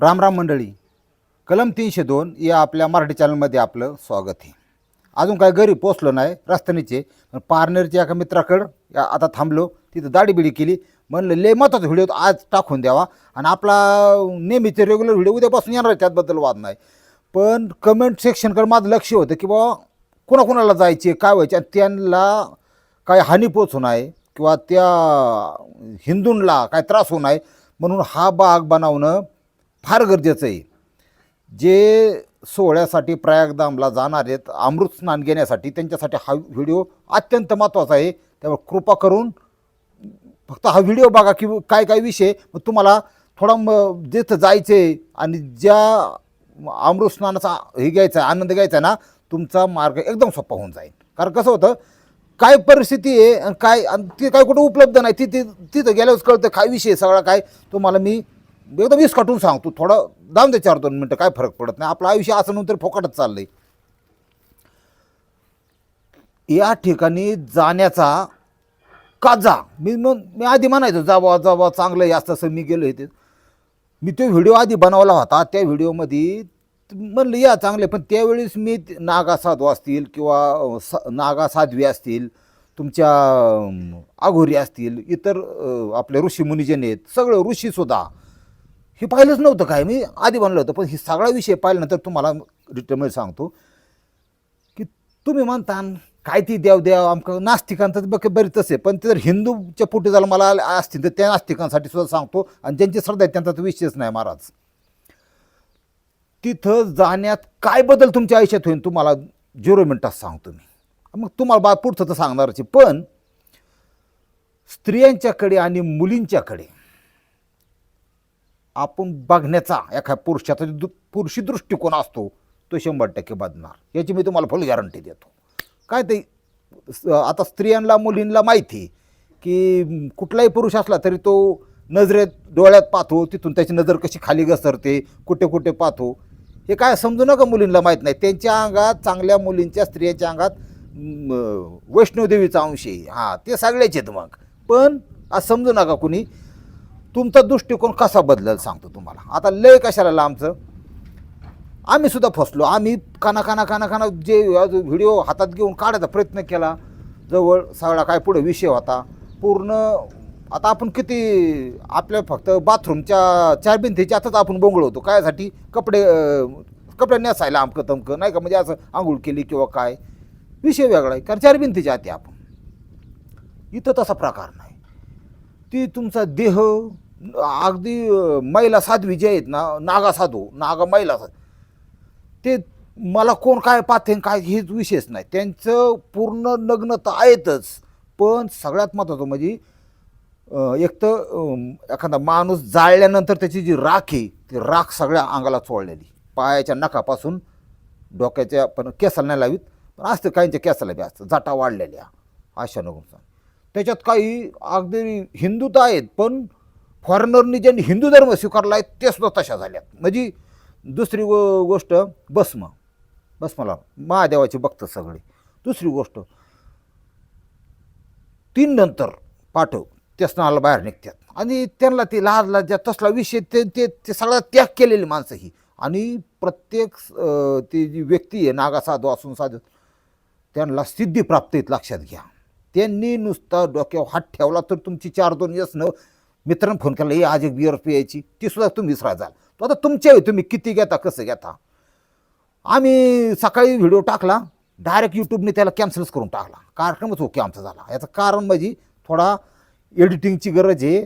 राम राम मंडळी. कलम तीनशे दोन या आपल्या मराठी चॅनलमध्ये आपलं स्वागत आहे. अजून काय घरी पोचलो नाही रस्त्यानेचे. पण पार्नरच्या एका मित्राकडं या आता थांबलो तिथं दाढीबिडी केली. म्हणलं लय महत्त्वाचा व्हिडिओ आज टाकून द्यावा. आणि आपला नेहमीचे रेग्युलर व्हिडिओ उद्यापासून येणार आहे त्याबद्दल वाद नाही. पण कमेंट सेक्शनकडे माझं लक्ष होतं की बाबा कोणाकोणाला जायचे काय व्हायचे आणि त्यांना काय हानी पोचू नये किंवा त्या हिंदूंना काय त्रास होऊ नये म्हणून हा बाग बनवणं फार गरजेचं आहे. जे सोहळ्यासाठी प्रयागधामला जाणार आहेत अमृत स्नान घेण्यासाठी त्यांच्यासाठी हा व्हिडिओ अत्यंत महत्त्वाचा आहे. त्यामुळे कृपा करून फक्त हा व्हिडिओ बघा की काय काय विषय मग तुम्हाला थोडा म जिथं जायचं आहे आणि ज्या अमृत स्नानाचा हे घ्यायचा आहे आनंद घ्यायचा आहे ना तुमचा मार्ग एकदम सोपा होऊन जाईल. कारण कसं होतं काय परिस्थिती आहे आणि काय आणि ती काय कुठं उपलब्ध नाही तिथे तिथं गेल्यावर कळतं काय विषय आहे सगळा काय. तुम्हाला मी एकदम वीस सांग सांगतो थोडं दाम दे चार दोन मिनटं काय फरक पडत नाही. आपलं आयुष्य असं नंतर फोकाटच आहे या ठिकाणी जाण्याचा का जा मी मग मी आधी म्हणायचो जा बा जा बा चांगलं आहे असं तसं मी गेलो ते. मी तो व्हिडिओ आधी बनवला होता त्या व्हिडिओमध्ये म्हणलं या चांगले पण त्यावेळेस मी नागा साधू असतील किंवा सा नागा साध्वी असतील तुमच्या आघोरी अघोरी असतील इतर आपले ऋषीमुनी आहेत सगळं ऋषीसुद्धा हे पाहिलंच नव्हतं काय. मी आधी बनलं होतं पण हे सगळा विषय पाहिल्यानंतर तुम्हाला रिटर्नमध्ये सांगतो की तुम्ही म्हणता काय ती देव देव आमचं नास्तिकांचं बघ बरीच आहे. पण ते जर हिंदूच्या पोटी झालं मला असतील तर त्या नास्तिकांसाठी सुद्धा सांगतो आणि ज्यांची श्रद्धा आहे त्यांचा तर विषयच नाही महाराज. तिथं जाण्यात काय बदल तुमच्या आयुष्यात होईल तुम्हाला झिरो मिनटात सांगतो मी. मग तुम्हाला बा पुढचं तर सांगणारच आहे. पण स्त्रियांच्याकडे आणि मुलींच्याकडे आपण बघण्याचा एखाद्या पुरुषाचा जो दु- पुरुषी दृष्टिकोन असतो तो शंभर टक्के बदणार याची मी तुम्हाला फुल गॅरंटी देतो. काय ते स- आता स्त्रियांना मुलींना माहिती आहे की कुठलाही पुरुष असला तरी तो नजरेत डोळ्यात पाहतो तिथून त्याची नजर कशी खाली घसरते कुठे कुठे पाहतो. हे काय समजू नका मुलींना माहीत नाही. त्यांच्या अंगात चांगल्या मुलींच्या स्त्रियांच्या अंगात वैष्णोदेवीचा अंश आहे. हां ते सगळ्याचे आहेत मग. पण आज समजू नका कुणी. तुमचा दृष्टिकोन कसा बदलेल सांगतो तुम्हाला. आता लय कशाला लांबचं? आम्ही सुद्धा फसलो. आम्ही काना काना काना काना जे व्हिडिओ हातात घेऊन काढायचा प्रयत्न केला. जवळ सगळा काय पुढे विषय होता. पूर्ण आता आपण किती आपल्या फक्त बाथरूमच्या चार भिंतीच्या आताच आपण बोंगळवतो कायसाठी? कपडे कपडे नेसायला अमकं तमकं. नाही का? म्हणजे असं आंघोळ केली किंवा काय. विषय वेगळा आहे. कारण चार भिंतीच्या आत आपण. इथं तसा प्रकार नाही. ती तुमचा देह अगदी महिला साध्वी जे आहेत ना नागा साधू नागा महिला साधू ते मला कोण काय पाहते काय हेच विशेष नाही. त्यांचं पूर्ण नग्न तर आहेतच पण सगळ्यात महत्त्वाचं म्हणजे एक तर एखादा माणूस जाळल्यानंतर त्याची जी राख आहे ती राख सगळ्या अंगाला चोळलेली. पायाच्या नखापासून डोक्याच्या पण केसाला नाही लावीत पण असतं काहींच्या केसाला बी असतं जाटा वाढलेल्या अशा नको त्याच्यात काही अगदी हिंदू तर आहेत पण फॉरेनरनी ज्यांनी हिंदू धर्म स्वीकारला आहे ते सुद्धा तशा झाल्यात. म्हणजे दुसरी गो गोष्ट भस्म. भस्माला महादेवाचे भक्त सगळे. दुसरी गोष्ट तीन नंतर पाठव त्या बाहेर निघतात आणि त्यांना ते लहान लहान तसला विषय ते ते ते सगळा त्याग केलेली माणसं ही. आणि प्रत्येक ती जी व्यक्ती आहे नागा साधू असून साधू त्यांना सिद्धी प्राप्त आहेत लक्षात घ्या. त्यांनी नुसता डोक्यावर हात ठेवला तर तुमची चार दोन यस मित्रांनो फोन केला हे आज एक बिअर प्यायची. ती सुद्धा तुम्ही विसरा जाल तो आता तुमच्या तुम्ही किती घेता कसं घेता? आम्ही सकाळी व्हिडिओ टाकला डायरेक्ट यूट्यूबने त्याला कॅन्सलच करून टाकला. कार्यक्रमच ओके आमचा झाला. याचं कारण म्हणजे थोडा एडिटिंगची गरज आहे.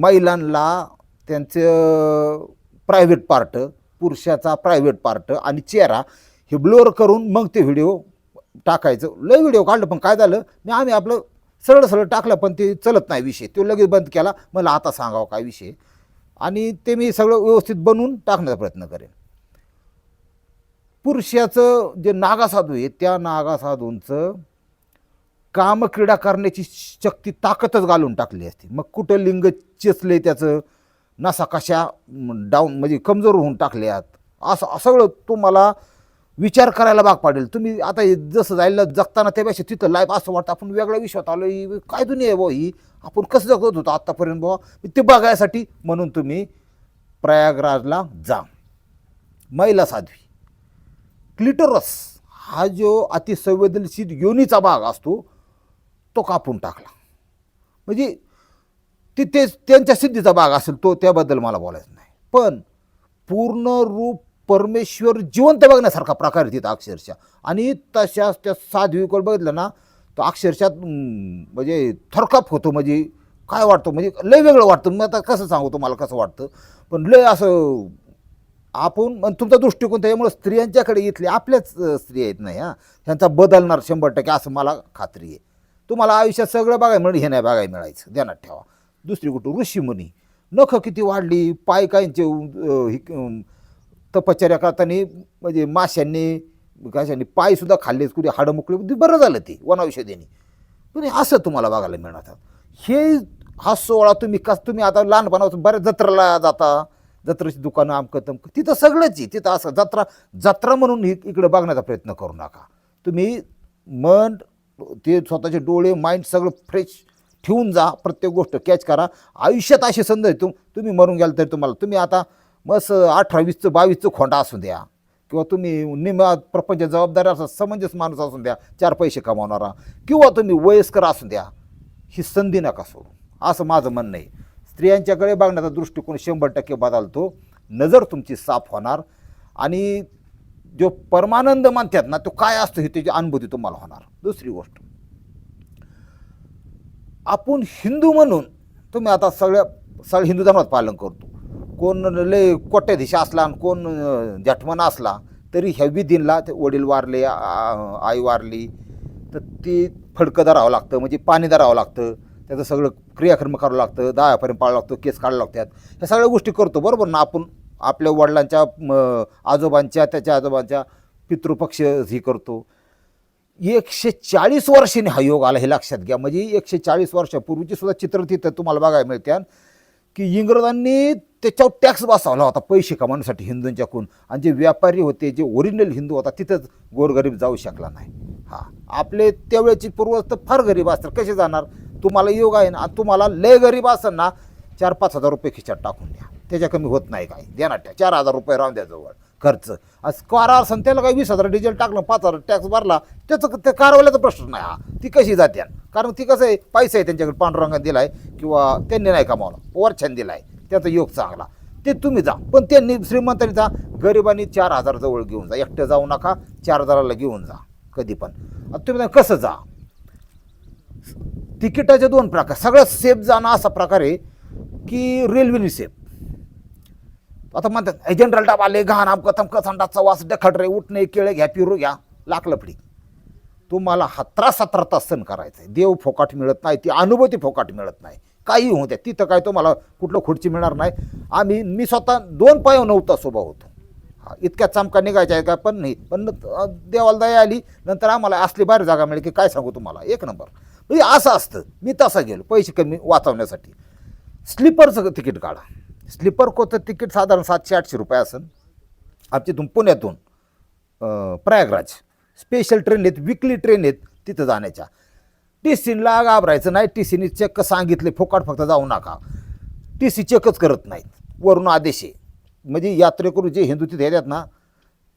महिलांना त्यांचं प्रायव्हेट पार्ट पुरुषाचा प्रायव्हेट पार्ट आणि चेहरा हे ब्लोअर करून मग ते व्हिडिओ टाकायचं. लय व्हिडिओ काढलं पण काय झालं मी आम्ही आपलं सरळ सरळ टाकलं पण ते चलत नाही विषय. तो लगेच बंद केला मला आता सांगावं काय विषय. आणि ते मी सगळं व्यवस्थित बनवून टाकण्याचा प्रयत्न करेन. पुरुषाचं जे नागासाधू आहे त्या नागासाधूंचं कामक्रीडा करण्याची शक्ती ताकदच घालून टाकली असते. मग कुठं लिंग चेचले त्याचं? नसा कशा डाऊन म्हणजे कमजोर होऊन टाकल्यात? असं असं सगळं तुम्हाला विचार करायला भाग पाडेल. तुम्ही आता हे जसं जायला जगताना त्यापेक्षा तिथं लाईफ असं वाटतं. आपण वेगळ्या विश्वात आलो ही काय दुनिया आहे बुवा ही? आपण कसं जगत होतो आत्तापर्यंत बुवा? ते बघायसाठी म्हणून तुम्ही प्रयागराजला जा. महिला साध्वी. क्लिटरस हा जो अतिसंवेदनशील योनीचा भाग असतो तो कापून टाकला. म्हणजे ते त्यांच्या सिद्धीचा भाग असेल तो त्याबद्दल मला बोलायचं नाही. पण पूर्ण रूप परमेश्वर जिवंत बघण्यासारखा प्रकार आहे तिथं अक्षरशः. आणि तशाच त्या साध्वीकडे बघितलं ना तर अक्षरशः म्हणजे थरकाप होतो म्हणजे काय वाटतो म्हणजे लय वेगळं वाटतं. मी आता कसं सांगू तुम्हाला कसं वाटतं? पण लय असं आपण तुमचा दृष्टिकोन त्याच्यामुळे स्त्रियांच्याकडे इथले आपल्याच स्त्री आहेत नाही हां त्यांचा बदलणार शंभर टक्के असं मला खात्री आहे. तुम्हाला आयुष्यात सगळं बघायला म्हणून हे नाही बघायला मिळायचं. ध्यानात ठेवा. दुसरी कुठं ऋषीमुनी. नखं किती वाढली पाय कायचे तपश्चर्या करताना म्हणजे माशांनी कशाने पायसुद्धा खाल्ले कुठे हाडं मुकले ते म्हणजे बरं झालं ते वनाविषयीने पण असं तुम्हाला बघायला मिळणार हे हा सोहळा तुम्ही कस तुम्ही आता लहानपणापासून बऱ्याच जत्रेला जाता जत्रेची दुकानं आमकं तमकं तिथं सगळंच आहे तिथं असं जत्रा जत्रा म्हणून इकडे बघण्याचा प्रयत्न करू नका. तुम्ही मन ते स्वतःचे डोळे माइंड सगळं फ्रेश ठेवून जा प्रत्येक गोष्ट कॅच करा. आयुष्यात अशी संधी तुम तुम्ही मरून गेला तरी तुम्हाला तुम्ही आता मस अठरा वीसचं बावीसचं खोंडा असू द्या. किंवा तुम्ही निम्या प्रपंच जबाबदारी असा समंजस माणूस असून द्या चार पैसे कमावणारा. किंवा तुम्ही वयस्कर असून द्या ही संधी नका सोडू. असं माझं म्हणणं आहे. स्त्रियांच्याकडे बघण्याचा दृष्टिकोन शंभर टक्के बदलतो. नजर तुमची साफ होणार. आणि जो परमानंद म्हणतात ना तो काय असतो हे त्याची अनुभूती तुम्हाला होणार. दुसरी गोष्ट. आपण हिंदू म्हणून तुम्ही आता सगळ्या सगळ्या हिंदू धर्मात पालन करतो. कोण लय कोट्याधीश असला आणि कोण अं, असला तरी ह्या दिनला ते वडील वारले आई वारली तर ती फडकं धरावं लागतं म्हणजे पाणी धरावं लागतं त्याचं सगळं क्रियाकर्म करावं लागतं दहापर्यंत पाळावं लागतं केस काढावं लागतात. ह्या सगळ्या गोष्टी करतो बरोबर ना? आपण आपल्या वडिलांच्या आजोबांच्या त्याच्या आजोबांच्या पितृपक्ष ही करतो. एकशे चाळीस वर्षांनी हा योग आला हे लक्षात घ्या. म्हणजे एकशे चाळीस वर्षापूर्वीची सुद्धा चित्र तिथं तुम्हाला बघायला मिळते की इंग्रजांनी त्याच्यावर टॅक्स बसवला होता पैसे कमावण्यासाठी हिंदूंच्याकडून. आणि जे व्यापारी होते जे ओरिजिनल हिंदू होता तिथंच गोरगरीब जाऊ शकला नाही. हा आपले त्यावेळेची पूर्वज तर फार गरीब असतात कसे जाणार? तुम्हाला योग आहे ना तुम्हाला लय गरीब असेल ना चार पाच हजार रुपये खिशात टाकून द्या. त्याच्या कमी होत नाही काय द्या ना चार हजार रुपये राहून द्या जवळ. खर्च. आज कार असेल त्याला काही वीस हजार डिझेल टाकलं पाच हजार टॅक्स भरला त्याचं त्या कारवाल्याचा प्रश्न नाही हा. ती कशी जाते कारण ती कसं आहे पैसा आहे त्यांच्याकडे पांडुरंगात आहे किंवा त्यांनी नाही कमावला वरछान आहे त्याचा योग चांगला. ते तुम्ही जा. पण त्यांनी श्रीमंतांनी जा गरिबांनी चार हजार जवळ घेऊन जा. एकटं जाऊ नका चार हजाराला घेऊन जा कधी पण. तुम्ही कसं जा? तिकिटाचे दोन प्रकार. सगळ्यात सेफ जाणं असा प्रकार आहे की रेल्वेने सेफ आता म्हणतात जनरल डबा आले घाण आमकं तमकं वास डखडरे उठणे केळे घ्या पिरू घ्या लाकलं फडी तुम्हाला सतरा सतरा तास सण करायचं आहे देव फोकाट मिळत नाही ती अनुभूती फोकाट मिळत नाही. काही होऊ द्या तिथं काय तुम्हाला कुठलं खुर्ची मिळणार नाही. आम्ही मी स्वतः दोन पाय नव्हता सोबा होतो. हा इतक्या चमका निघायच्या आहे का? पण नाही. पण देवाला दया आली नंतर आम्हाला असली बाहेर जागा मिळेल की काय सांगू तुम्हाला? एक नंबर. म्हणजे असं असतं. मी तसा गेलो पैसे कमी वाचवण्यासाठी. स्लीपरचं तिकीट काढा. स्लीपर कोचं तिकीट साधारण सातशे आठशे रुपये असेल. आमच्या इथून पुण्यातून प्रयागराज. स्पेशल ट्रेन आहेत विकली ट्रेन आहेत तिथं जाण्याच्या. टी सीला घाबरायचं नाही टी सीने चेक सांगितले फोकाट फक्त जाऊ नका. टी सी चेकच करत नाहीत वरून आदेश आहे. म्हणजे यात्रेकरू जे हिंदू तिथे येतात ना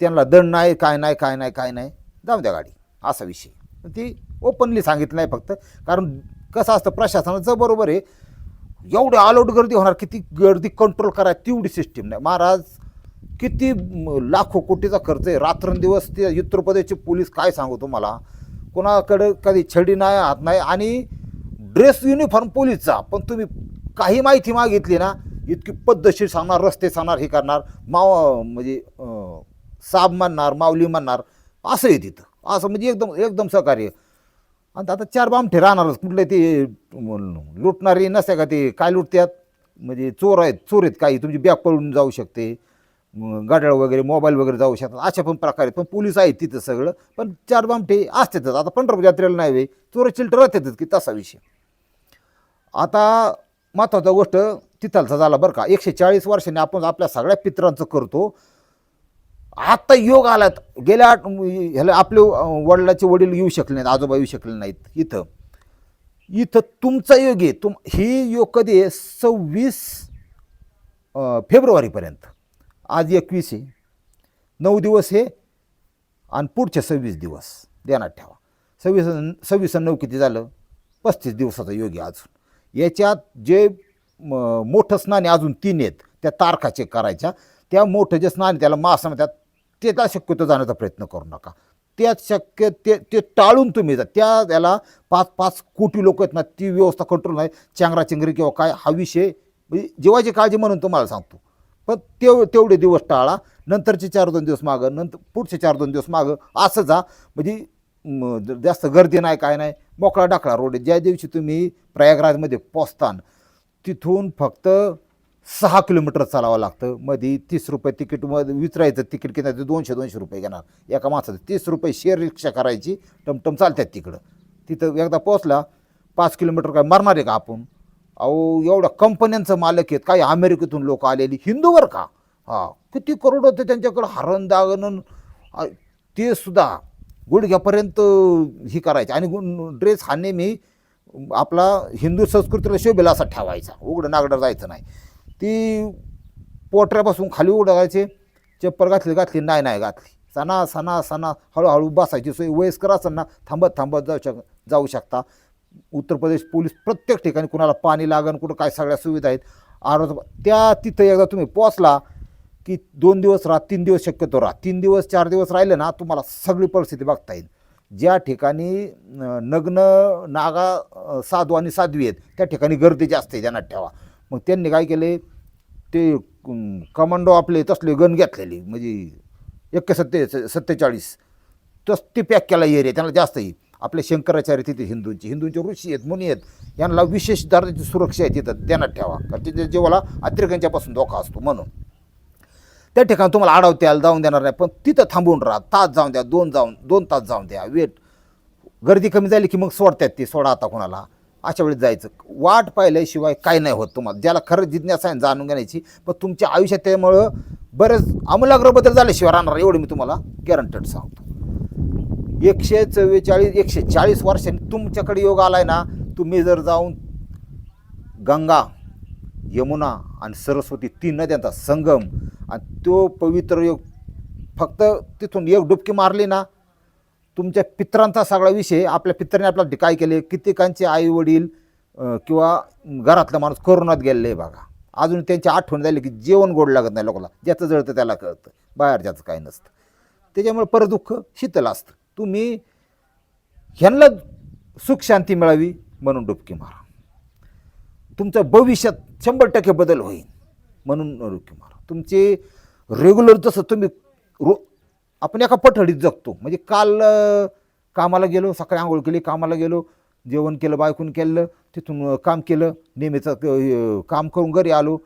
त्यांना दंड नाही काय नाही काय नाही काय नाही जाऊ द्या गाडी असा विषय ती ओपनली सांगितलं नाही फक्त कारण कसं असतं प्रशासनाचं बरोबर आहे एवढी आलोट गर्दी होणार किती गर्दी कंट्रोल करा तेवढी सिस्टीम नाही. महाराज किती लाखो कोटीचा खर्च आहे. रात्रंदिवस ते उत्तर प्रदेशचे पोलीस काय सांगू तुम्हाला? कोणाकडे कधी छडी नाही हात नाही. आणि ड्रेस युनिफॉर्म पोलीसचा पण तुम्ही काही माहिती मागितली ना इतकी पद्धतशीर सांगणार रस्ते सांगणार हे करणार माव म्हणजे साब म्हणणार माऊली म्हणणार असं आहे तिथं. असं म्हणजे एकदम एकदम सहकार्य. आणि आता चार बामठे राहणारच. कुठले ते लुटणारी नसते का ते? काय लुटतात म्हणजे चोर आहेत चोर आहेत काही. तुमची बॅग पळून जाऊ शकते. गाड्या वगैरे मोबाईल वगैरे जाऊ शकतात. अशा पण प्रकारे. पण पोलीस आहेत तिथं सगळं. पण चार बामठे असतातच. आता पंढरपूर यात्रेला नाही वे. चोर चिल्टर राहतातच की तसा विषय. आता महत्त्वाचा गोष्ट तिथलचा झाला बरं का. एकशे चाळीस वर्षांनी आपण आपल्या सगळ्या पित्रांचं करतो. आत्ता योग आलात. गेल्या आठ ह्याला आपले वडिलाचे वडील येऊ शकले नाहीत आजोबा येऊ शकले नाहीत इथं. इथं तुमचा योग आहे. तुम हे योग कधी आहे? सव्वीस फेब्रुवारीपर्यंत. आज एकवीस आहे. नऊ दिवस हे आणि पुढचे सव्वीस दिवस. ध्यानात ठेवा. सव्वीस सव्वीस नऊ किती झालं? पस्तीस दिवसाचा आहे अजून. याच्यात जे म- मोठं स्नान अजून तीन आहेत. त्या तारखा चेक करायच्या. त्या मोठं जे स्नान त्याला मास म्हणतात त्याला शक्यतो जाण्याचा प्रयत्न करू नका. त्या शक्य ते ते टाळून तुम्ही जा. त्या याला पाच पाच कोटी लोक आहेत ना ती व्यवस्था कंट्रोल नाही. चांगराचिंगरी किंवा काय हा विषय म्हणजे जीवाची काळजी म्हणून तुम्हाला सांगतो. पण तेव तेवढे दिवस टाळा. नंतरचे चार दोन दिवस मागं. नंतर पुढचे चार दोन दिवस मागं. असं जा. म्हणजे जास्त गर्दी नाही काय नाही मोकळा डाकळा रोड ज्या दिवशी तुम्ही प्रयागराजमध्ये पोचतान तिथून फक्त सहा किलोमीटर चालावं लागतं. मध्ये तीस रुपये तिकीटमध्ये विचारायचं तिकीट किती ते दोनशे दोनशे रुपये घेणार. एका माणसाचं तीस रुपये शेअर रिक्षा करायची टमटम चालतात तिकडं. तिथं एकदा पोचला पाच किलोमीटर काय मरणार आहे का आपण? अहो एवढ्या कंपन्यांचं मालक आहेत काही अमेरिकेतून लोक आलेली? हिंदूवर का? हा किती करोड होते त्यांच्याकडं हरण दागणं? ते सुद्धा गुडघ्यापर्यंत ही करायचे. आणि ड्रेस हा नेहमी आपला हिंदू संस्कृतीला शोभेला असा ठेवायचा. उघडं नागडं जायचं नाही. ती पोटऱ्यापासून खाली उडायचे चप्पल घातली घातली नाही नाही घातली. सणा सणा सणा हळूहळू बसायची सोय. वयस्कर असताना थांबत थांबत जाऊ शक जाऊ शकता. उत्तर प्रदेश पोलीस प्रत्येक ठिकाणी कुणाला पाणी लागण कुठं काय सगळ्या सुविधा आहेत. आरोग्य त्या तिथं एकदा तुम्ही पोचला की दोन दिवस राहा तीन दिवस शक्यतो राहा तीन दिवस चार दिवस राहिले ना तुम्हाला सगळी परिस्थिती बघता येईल. ज्या ठिकाणी नग्न नागा साधू आणि साध्वी आहेत त्या ठिकाणी गर्दी जास्त आहे ध्यानात ठेवा. मग त्यांनी काय केले? ते कमांडो आपले तसले गन घेतलेले म्हणजे एक्के सत्ते सत्तेचाळीस. तस ते पॅक केला एरिया त्यांना जास्त येईल आपले शंकराचार्य तिथे हिंदूंचे. हिंदूंचे ऋषी आहेत मुनी आहेत. यांना विशेष दर्जाची सुरक्षा आहे तिथं त्यांना ठेवा. कारण तिथे जीवाला अतिरेकांच्यापासून धोका असतो म्हणून. त्या ठिकाणी तुम्हाला अडवत्याला जाऊन देणार नाही. पण तिथं थांबून राहा. तास जाऊन द्या दोन जाऊन दोन तास जाऊन द्या. वेट. गर्दी कमी झाली की मग सोडतात ते सोडा आता कोणाला. अशा वेळेस जायचं. वाट पाहिल्याशिवाय काय नाही होत तुम्हाला. ज्याला खरं जिज्ञासा आहे जाणून घेण्याची पण तुमच्या आयुष्यात त्यामुळं बरेच आमूलाग्र बदल झाल्याशिवाय राहणार एवढं मी तुम्हाला गॅरंटेड सांगतो. एकशे चव्वेचाळीस एकशे चाळीस वर्षांनी तुमच्याकडे योग आला आहे ना तुम्ही जर जाऊन गंगा यमुना आणि सरस्वती तीन नद्यांचा संगम आणि तो पवित्र योग फक्त तिथून एक डुबकी मारली ना तुमच्या पित्रांचा सगळा विषय आपल्या पित्राने आपल्या काय केले. कित्येकांचे आई वडील किंवा घरातला माणूस कोरोनात गेलेलं आहे बघा. अजून त्यांची आठवण झाली की जेवण गोड लागत नाही लोकांना. ज्याचं जळतं त्याला कळतं. बाहेर ज्याचं काय नसतं. त्याच्यामुळे परत दुःख शीतल असतं. तुम्ही ह्यांना सुख शांती मिळावी म्हणून डुबकी मारा. तुमचं भविष्यात शंभर टक्के बदल होईल म्हणून डुबकी मारा. तुमचे रेग्युलर जसं तुम्ही रो आपण एका पठडीत जगतो. म्हणजे काल कामाला गेलो सकाळी आंघोळ केली कामाला गेलो जेवण केलं बायकून केलं तिथून काम केलं नेहमीचं काम करून घरी आलो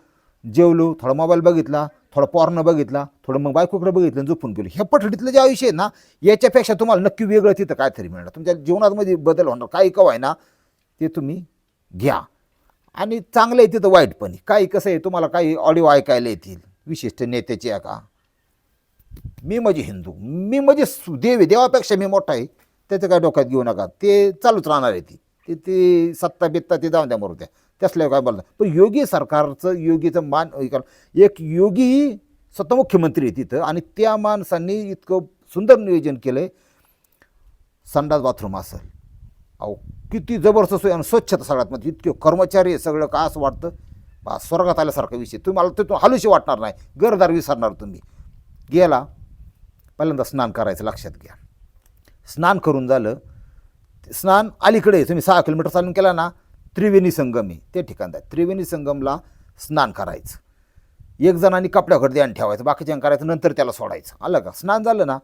जेवलो थोडा मोबाईल बघितला थोडा पॉर्न बघितला थोडं मग बायकोकडे बघितलं झोपून गेलो. ह्या पठडीतलं जे आयुष्य आहे ना याच्यापेक्षा तुम्हाला नक्की वेगळं तिथं काहीतरी मिळणार. तुमच्या जीवनामध्ये बदल होणार. काही कवाय ना ते तुम्ही घ्या. आणि चांगलं आहे तिथं वाईट पण काही कसं आहे तुम्हाला काही ऑडिओ ऐकायला येतील. विशिष्ट नेत्याचे आहे का? मी म्हणजे हिंदू मी म्हणजे सु- देवापेक्षा मी मोठा आहे त्याचं काय डोक्यात घेऊ नका. ते चालूच राहणार आहे ती. ते ते सत्ता बित्ता ते जाऊन द्या मरू द्या. त्यासल्या काय बोलतात पण योगी सरकारचं योगीचं मान एक योगी स्वतः मुख्यमंत्री आहे तिथं आणि त्या माणसांनी इतकं सुंदर नियोजन केलं आहे संडास बाथरूम असेल. अहो किती जबरदस्त सोय आणि स्वच्छता सगळ्यात म्हणजे इतके कर्मचारी सगळं का असं वाटतं? बा स्वर्गात आल्यासारखा विषय. तुम्हाला तिथून हलूशी वाटणार नाही. गरदार विसरणार तुम्ही. गेला पहिल्यांदा स्नान करायचं लक्षात घ्या. स्नान करून झालं स्नान अलीकडे तुम्ही सहा किलोमीटर चालून केला ना त्रिवेणी संगम आहे ते ठिकाण आहे. त्रिवेणी संगमला स्नान करायचं. एक जणांनी कपड्याकडे ध्यान ठेवायचं बाकीच्या करायचं नंतर त्याला सोडायचं. आलं का? स्नान झालं ना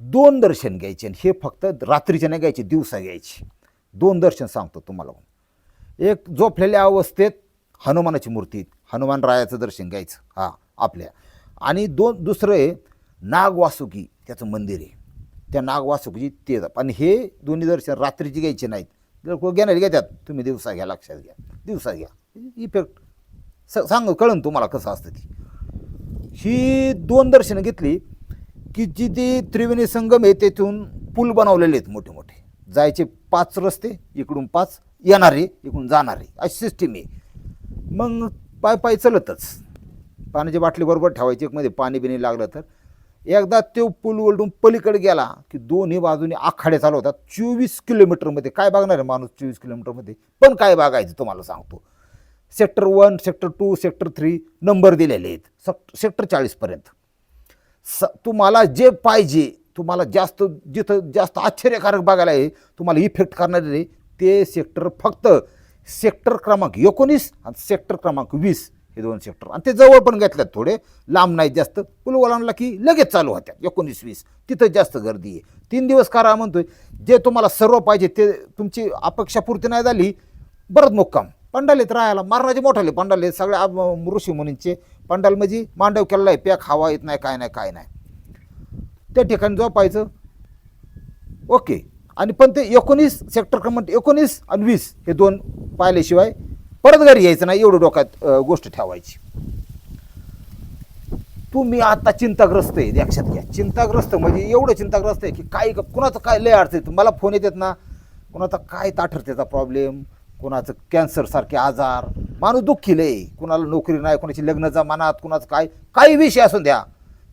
दोन दर्शन घ्यायचे आणि हे फक्त रात्रीचे नाही घ्यायचे दिवसा घ्यायचे. दोन दर्शन सांगतो तुम्हाला एक झोपलेल्या अवस्थेत हनुमानाची मूर्ती हनुमान रायाचं दर्शन घ्यायचं. हां आपल्या. आणि दोन दुसरं आहे नागवासुकी त्याचं मंदिर आहे. त्या नागवासुकीची ते आणि हे दोन्ही दर्शन रात्रीची घ्यायचे नाहीत. लोक घेणार घेतात तुम्ही दिवसा घ्या लक्षात घ्या. दिवसा घ्या. इफेक्ट स सांग कळन तुम्हाला कसं असतं ती. ही दोन दर्शनं घेतली की जी ती त्रिवेणी संगम आहे तेथून पूल बनवलेले आहेत मोठे मोठे जायचे पाच रस्ते इकडून पाच येणारे इकडून जाणारे. अशी सिस्टीम आहे. मग पाय पाय चलतच. पाण्याची बाटली बरोबर ठेवायची एकमध्ये पाणी बिणी लागलं तर. एकदा तो पूल ओलडून पलीकडे गेला की दोन्ही बाजूने आखाडे चालू होतात. चोवीस किलोमीटरमध्ये काय बघणार आहे माणूस चोवीस किलोमीटरमध्ये पण काय बघायचं तुम्हाला सांगतो. Sector one sector two sector three number दिलेले आहेत. सक सेक्टर चाळीसपर्यंत स तुम्हाला जे पाहिजे तुम्हाला जास्त जिथं जास्त आश्चर्यकारक बघायला आहे तुम्हाला इफेक्ट करणारे ते सेक्टर फक्त. सेक्टर क्रमांक एकोणीस आणि सेक्टर क्रमांक वीस. हे दोन सेक्टर आणि ते जवळ पण घेतल्यात थोडे. लांब नाहीत जास्त. पुलवालांना की लगेच चालू होत्यात. एकोणीस वीस. तिथं जास्त गर्दी आहे. तीन दिवस करा म्हणतोय जे तुम्हाला सर्व पाहिजे ते तुमची अपेक्षा पूर्ती नाही झाली बरंच मुक्काम. पंडालेत राहायला मारणाचे मोठाले पंडाले सगळ्या ऋषी मुनींचे पंडाल म्हणजे मांडव केलेला आहे. पॅक हवा येत नाही काय नाही काय नाही. त्या ठिकाणी झोपायचं. ओके. आणि पण ते एकोणीस सेक्टर क्रमांक एकोणीस आणि वीस हे दोन पाहिल्याशिवाय परत घरी यायचं नाही एवढं डोक्यात गोष्ट ठेवायची. तुम्ही आता चिंताग्रस्त आहे लक्षात घ्या. चिंताग्रस्त म्हणजे एवढं चिंताग्रस्त आहे की काय कुणाचं काय लय अडचण मला फोन येतात ना कुणाचा काय ताठरतेचा प्रॉब्लेम कुणाचं कॅन्सर सारखे आजार? माणूस दुःखी लय. कुणाला नोकरी नाही कुणाची लग्न जमानात कुणाचं काय? काही विषय असून द्या.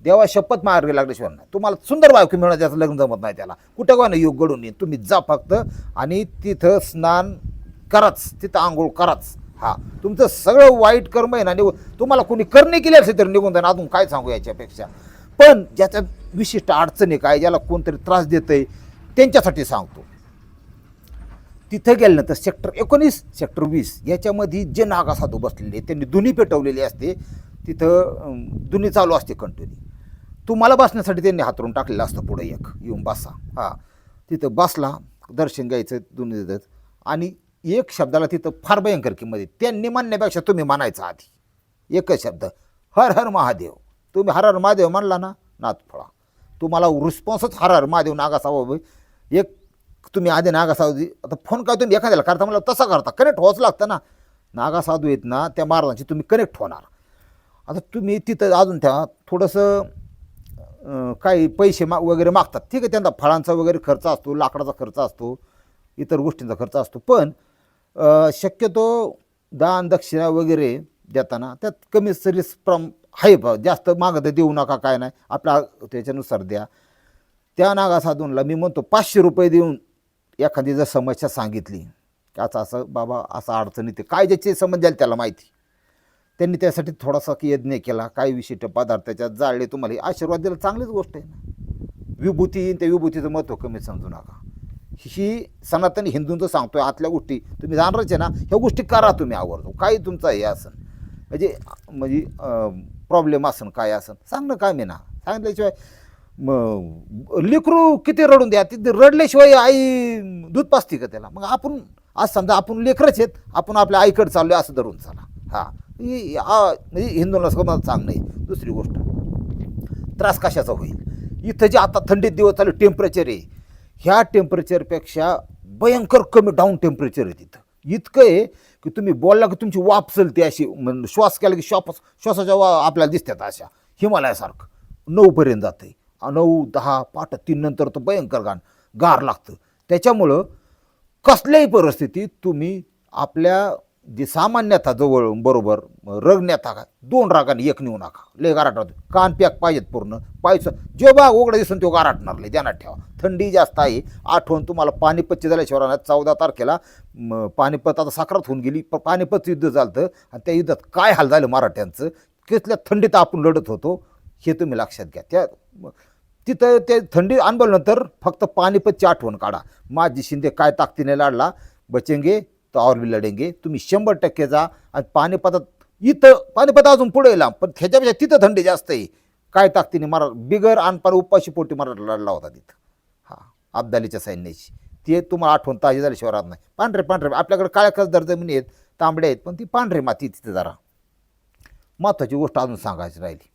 देवा शपथ मार्गी लागल्याशिवाय नाही. तुम्हाला सुंदर बायको मिळणं त्याचं लग्न जमत नाही त्याला. कुठं काय नाही योग घडून येईल तुम्ही जा फक्त आणि तिथं स्नान कराच तिथं आंघोळ कराच. हा. तुमचं सगळं वाईट कर्म आहे ना निघून तुम्हाला कोणी करणे केले असेल तर निघून जाणं अजून काय सांगू याच्यापेक्षा? पण ज्याच्या विशिष्ट अडचणी काय ज्याला कोणतरी त्रास देतंय त्यांच्यासाठी सांगतो. तिथं गेल्यानंतर सेक्टर एकोणीस सेक्टर वीस याच्यामध्ये जे नागा साधू बसलेले त्यांनी दुनी पेटवलेली असते. तिथं दुनी चालू असते कंटिन्यू तुम्हाला बसण्यासाठी त्यांनी हातरून टाकलेलं असतं पुढे एक येऊन बसा. हां. तिथं बसला दर्शन घ्यायचं दुनी देतात. आणि एक शब्दाला तिथं फार भयंकर किंमत आहे. त्यांनी म्हणण्यापेक्षा तुम्ही म्हणायचा आधी. एकच शब्द हर हर महादेव. तुम्ही हर हर महादेव म्हणला ना नाथफळा तुम्हाला रिस्पॉन्सच हर हर महादेव नागासावा एक तुम्ही आधी नागासाधू आता फोन काय तुम्ही एखाद्याला करता मला तसा करता. कनेक्ट व्हावंच लागतं ना. नागासाधू आहेत ना त्या महाराजांची तुम्ही कनेक्ट होणार. आता तुम्ही तिथं अजून त्या थोडंसं काही पैसे मा वगैरे मागतात. ठीक आहे त्यांचा फळांचा वगैरे खर्च असतो लाकडाचा खर्च असतो इतर गोष्टींचा खर्च असतो. पण शक्यतो दान दक्षिणा वगैरे देताना त्यात कमी सरीस प्रम आहे बा जास्त मागं तर देऊ नका काय नाही. आपल्या त्याच्यानुसार द्या. त्या नागा साधूनला मी म्हणतो पाचशे रुपये देऊन एखादी जर समस्या सांगितली त्याचं असं बाबा असं अडचणी ते काय ज्याची समज द्याल त्याला माहिती. त्यांनी त्यासाठी थोडासा यज्ञ केला काही विशिष्ट पदार्थ त्याच्यात जाळले तुम्हाला आशीर्वाद दिला चांगलीच गोष्ट आहे ना. विभूती त्या विभूतीचं महत्त्व कमी समजू नका. ही सनातनी हिंदूंचं सांगतोय आतल्या गोष्टी. तुम्ही जाणारच आहे ना ह्या गोष्टी करा तुम्ही आवडतो काही तुमचं हे असन? म्हणजे म्हणजे प्रॉब्लेम असन काय असन? सांगणं काय मी ना सांगितल्याशिवाय मग लेकरू किती रडून द्या तिथे रडल्याशिवाय आई दूध पाचते का त्याला? मग आपण आज समजा आपण लेकरच आहेत आपण आपल्या आईकडे आहे असं धरून चला. हां. म्हणजे हिंदूंना समजा चांगलं आहे दुसरी गोष्ट त्रास कशाचा होईल? इथं जे आता थंडीत दिवस चालू टेम्परेचर आहे. ह्या टेम्परेचरपेक्षा भयंकर कमी डाऊन टेम्परेचर आहे तिथं. इतकं आहे की तुम्ही बोलला की तुमची वाफ चलते अशी म्हण श्वास केला की श्वास श्वासाच्या वा आपल्याला दिसतात अशा हिमालयासारखं. नऊपर्यंत जाते नऊ दहा पाठ तीन नंतर तर भयंकर गाण गार लागतं. त्याच्यामुळं कसल्याही परिस्थितीत तुम्ही आपल्या जे सामान्यता जवळ बरोबर रगण्याता का दोन रागाने एक नेऊ नका. लय गाराट राहतो कान पॅक पाहिजेत पूर्ण. पायचं जे बाग उघडा दिसून तो गाराटणार लय. ध्यानात ठेवा. थंडी जास्त आहे. आठवण तुम्हाला पानिपतची झाल्याशिवाय राहणार. चौदा तारखेला म, पानिपत आता साखरात होऊन गेली. पण पानिपत युद्ध झालं आणि त्या युद्धात काय हाल झालं मराठ्यांचं? कितल्या थंडीत आपण लढत होतो? हे तुम्ही लक्षात घ्या. त्या तिथं ते थंडी अनुभवल्यानंतर फक्त पानिपतची आठवण काढा. माझी शिंदे काय ताकदीने लढला? बचेंगे तर और लढेंगे. तुम्ही शंभर टक्के जा आणि पानिपतात इथं पानिपत अजून पुढे येला पण ह्याच्यापेक्षा तिथं थंडी जास्त आहे. काय ताकदीने मरा बिगर आणपार उपाशी पोटी मराठा लढला होता तिथं. हा अब्दालीच्या सैन्याची ते तुम्हाला आठवण ताजी झाली राहत नाही. पांढरे पांढरे आपल्याकडे काळ्या कसदार जमिनी आहेत तांबडे आहेत पण ती पांढरे माती तिथे जरा. महत्त्वाची गोष्ट अजून सांगायची राहिली.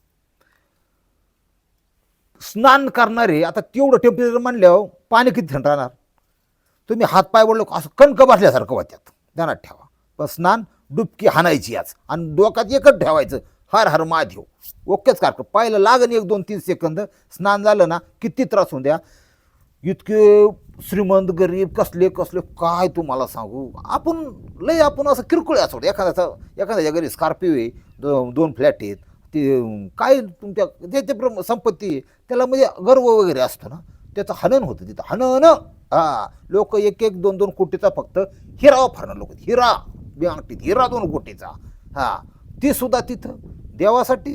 स्नान करणारे आता तेवढं टेम्परेचर म्हणल्यावर पाणी किती थंड राहणार? तुम्ही हातपाय वडलो असं कणक बसल्यासारखं वाटतात ध्यानात ठेवा. पण स्नान डुबकी हाणायची आज. आणि डोक्यात एकच ठेवायचं हर हर महादेव. ओकेच कारक. पाहिलं लागेल एक दोन तीन सेकंद. स्नान झालं ना किती त्रास होऊन द्या. इतके श्रीमंत गरीब कसले कसले काय तुम्हाला सांगू? आपण लय आपण असं किरकोळ असो. एखाद्याचा एखाद्याच्या घरी स्कॉर्पिओ आहे दो दोन फ्लॅट आहेत. ते काय तुमच्या ज्याच्या प्रम- संपत्ती आहे, त्याला म्हणजे गर्व वगैरे असतो ना. त्याचं हनन होतं तिथं. हनन! हा लोक एक एक दोन दोन कोटीचा फक्त हिरा वापरणं लोक. हिरा बियांगटीत हिरा दोन कोटीचा. हा ती सुद्धा तिथं. देवासाठी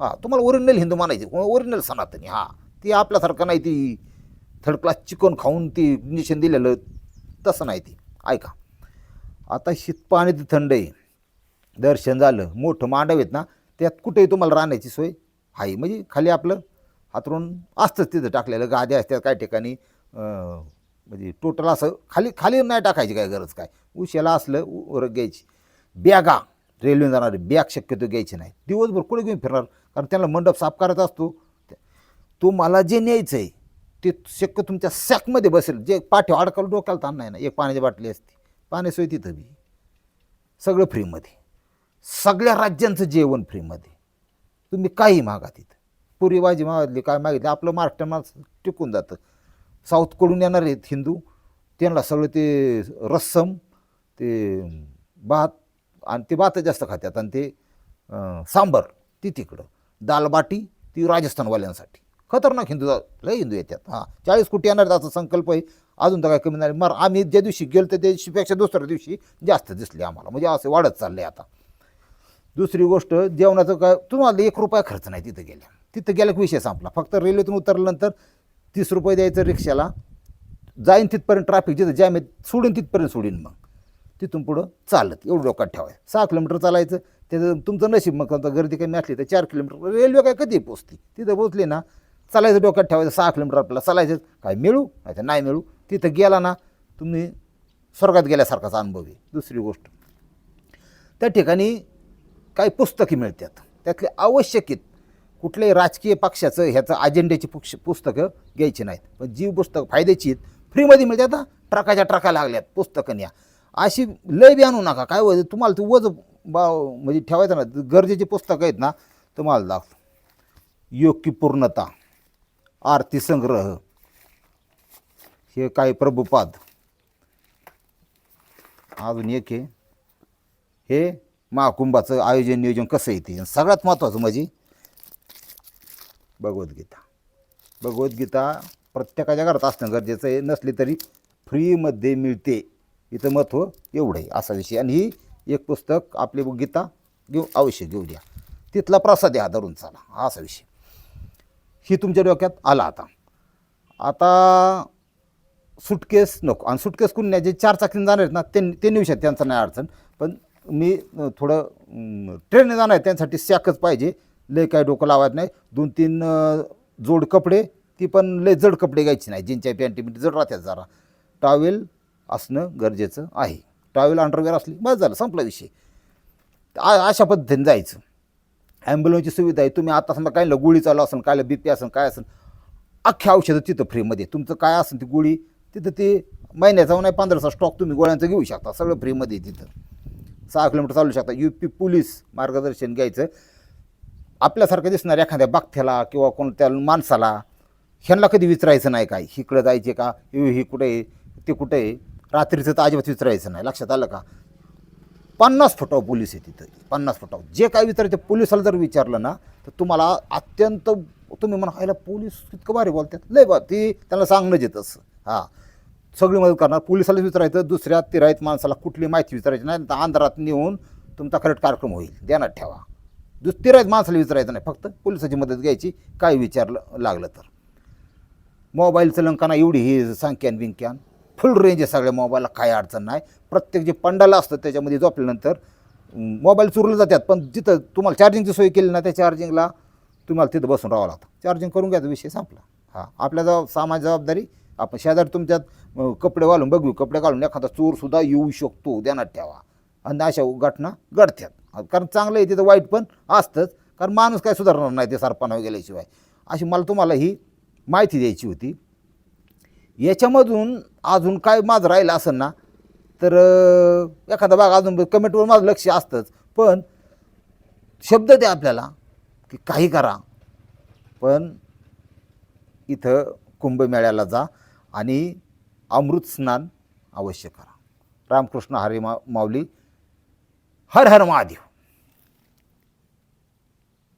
हा तुम्हाला ओरिजिनल हिंदू मानायची ओरिजिनल सनातनी हा ती आपल्यासारखं नाही ती थर्ड क्लास चिकन खाऊन ती इंजेक्शन दिलेलं तसं नाही ती. ऐका. आता शीत पाणी ती थंड आहे. दर्शन झालं. मोठं मांडव आहेत ना त्यात कुठेही तुम्हाला राहण्याची सोय आहे. म्हणजे खाली आपलं हातरून असतंच तिथं टाकलेलं गाद्या असतात काही ठिकाणी. म्हणजे टोटल असं खाली खाली नाही टाकायची काय गरज काय? उशाला असलं वर घ्यायची. बॅगा रेल्वे जाणारे बॅग शक्यतो घ्यायची नाही. दिवसभर कुठे घेऊन फिरणार? कारण त्याला मंडप साफ करायचा असतो. तुम्हाला जे न्यायचं आहे ते शक्य तुमच्या सॅकमध्ये बसेल. जे पाठी अडकल डोक्याला ताण नाही ना. एक पाण्याची बाटली असते. पाण्यासोय तिथं बी. सगळं फ्रीमध्ये. सगळ्या राज्यांचं जेवण फ्रीमध्ये. तुम्ही काही मागा तिथं. पुरी भाजी मागितली काय मागितली आपलं महाराष्ट्र माणसं टिकून जातं. साऊथकडून येणार आहेत हिंदू. त्यांना सगळं ते रस्सम ते भात आणि ते भात जास्त खातात आणि ते सांबर ती तिकडं. दालबाटी ती राजस्थानवाल्यांसाठी. खतरनाक हिंदू लय हिंदू येतात. हां चाळीस कोटी येणार त्याचा संकल्प आहे. अजून तर काय कमी नाही. मग आम्ही ज्या दिवशी गेलो त्या दिवशीपेक्षा दुसऱ्या दिवशी जास्त दिसले आम्हाला. म्हणजे असं वाढत चालले आता. दुसरी गोष्ट जेवणाचं काय तुम्हाला एक रुपया खर्च नाही तिथं गेल्या. तिथं गेल्या विषय संपला. फक्त रेल्वेतून उतरल्यानंतर तीस रुपये द्यायचं रिक्षाला जाईन तिथपर्यंत ट्रॅफिक जिथं जॅम आहे सोडून तिथपर्यंत सोडीन मग. तिथून पुढं चालत एवढं डोक्यात ठेवायचं. सहा किलोमीटर चालायचं त्याचं तुमचं नशीब मग आता गर्दी कमी असली तर चार किलोमीटर. रेल्वे काय कधी पोचते? तिथं पोचली ना चालायचं डोक्यात ठेवायचं सहा किलोमीटर आपल्याला चालायचं काय मिळू? नाही तर नाही मिळू. तिथं गेला ना तुम्ही स्वर्गात गेल्यासारखाचा अनुभव आहे. दुसरी गोष्ट त्या ठिकाणी काही पुस्तके मिळतात. त्यातले आवश्यक आहेत. कुठल्याही राजकीय पक्षाचं ह्याचं अजेंड्याची पुक्ष पुस्तकं घ्यायची नाहीत. पण जीव पुस्तकं फायद्याची आहेत फ्रीमध्ये मिळतात आता ट्रकाच्या ट्रका लागल्यात पुस्तकं न्या. अशी लय बी आणू नका. काय होतं तुम्हाला ते वज बा म्हणजे ठेवायचं ना गरजेची पुस्तकं आहेत ना तुम्हाला दाख योग्य पूर्णता आरती संग्रह हे काय प्रभुपाद? अजून एक हे महाकुंभाचं आयोजन नियोजन कसं येते सगळ्यात महत्त्वाचं म्हणजे भगवद्गीता. भगवद्गीता प्रत्येकाच्या घरात असणं गरजेचं आहे. नसली तरी फ्रीमध्ये मिळते. इथं महत्त्व एवढं आहे असा विषय. आणि ही एक पुस्तक आपली गीता घेऊ अवश्य घेऊ द्या तिथला प्रसाद आहे हा धरून चाला. हा असा विषय. ही तुमच्या डोक्यात आला आता. आता सुटकेस नको. आणि सुटकेस कोण नाही. जे चार चाकीने जाणार आहेत ना ते ते नेऊ शकतात त्यांचं नाही अडचण. पण मी थोडं ट्रेनने जाणार आहे त्यांसाठी सॅकच पाहिजे. लय काय डोकं लावायचं नाही. दोन तीन जोड कपडे ती पण लय जड कपडे घ्यायचे नाही. जीनच्या पॅन्टी बिंटी जड राहतात जरा. टॉवेल असणं गरजेचं आहे. टॉवेल अंडरवेअर असली बस झालं संपला विषय. आ- अशा पद्धतीने जायचं. ॲम्ब्युलन्सची सुविधा आहे. तुम्ही आता समजा कायला गोळी चालू असेल कायला बी पी असेल काय असेल अख्ख्या औषधं तिथं फ्रीमध्ये तुमचं काय असेल ती गोळी तिथं ते महिन्याचा नाही पंधराचा स्टॉक तुम्ही गोळ्यांचं घेऊ शकता. सगळं फ्रीमध्ये तिथं. सहा किलोमीटर चालू शकता. यू पी पोलीस मार्गदर्शन घ्यायचं. आपल्यासारखं दिसणार एखाद्या बागथ्याला किंवा कोणत्या माणसाला ह्यांना कधी विचारायचं नाही काय इकडं जायचे का? ही कुठे आहे? ते कुठे आहे? रात्रीचं तर अजिबात विचारायचं नाही. लक्षात आलं का? पन्नास फुटाव पोलीस आहे तिथं. पन्नास फुटाव जे काय विचारायचं पोलिसाला जर विचारलं ना तर तुम्हाला अत्यंत तुम्ही म्हणा ह्याला पोलीस इतकं भारी बोलतात लय बा ती त्यांना सांगणं येत हां. सगळी मदत करणार. पोलिसाला विचारायचं दुसऱ्या तिरायत माणसाला कुठली माहिती विचारायची नाही तर अंधारात नेऊन तुमचा करेक्ट कार्यक्रम होईल. ध्यानात ठेवा. दुस माणसाला विचारायचं नाही. फक्त पोलिसाची मदत घ्यायची. काय विचारलं लागलं तर. मोबाईलचं लंकाना एवढी ही संख्यान बिंक्यान फुल रेंज आहे सगळ्या मोबाईलला. काय अडचण नाही. प्रत्येक जे पंडाला असतं त्याच्यामध्ये झोपल्यानंतर मोबाईल चुरले जातात. पण जिथं तुम्हाला चार्जिंगची सोय केली ना त्या चार्जिंगला तुम्हाला तिथं बसून राहावं लागतं. चार्जिंग करून घ्यायचा विषय संपला. हां आपल्या जबाब सामाजिक जबाबदारी आपण शेजारी तुमच्यात कपडे घालून बघू. कपडे घालून एखादा चोरसुद्धा येऊ शकतो. ध्यानात ठेवा. आणि अशा घटना घडतात. कारण चांगलं आहे तिथं वाईट पण असतंच. कारण माणूस काय सुधारणार नाही ते सरपणावर गेल्याशिवाय अशी मला तुम्हाला ही माहिती द्यायची होती. याच्यामधून अजून काय माझं राहिलं असेल ना तर एखादा भाग अजून कमेंटवर माझं लक्ष असतंच. पण शब्द द्या आपल्याला की काही करा. पण इथं कुंभमेळ्याला जा आणि अमृत स्नान अवश्य करा. रामकृष्ण हरी मा माऊली हर हर महादेव.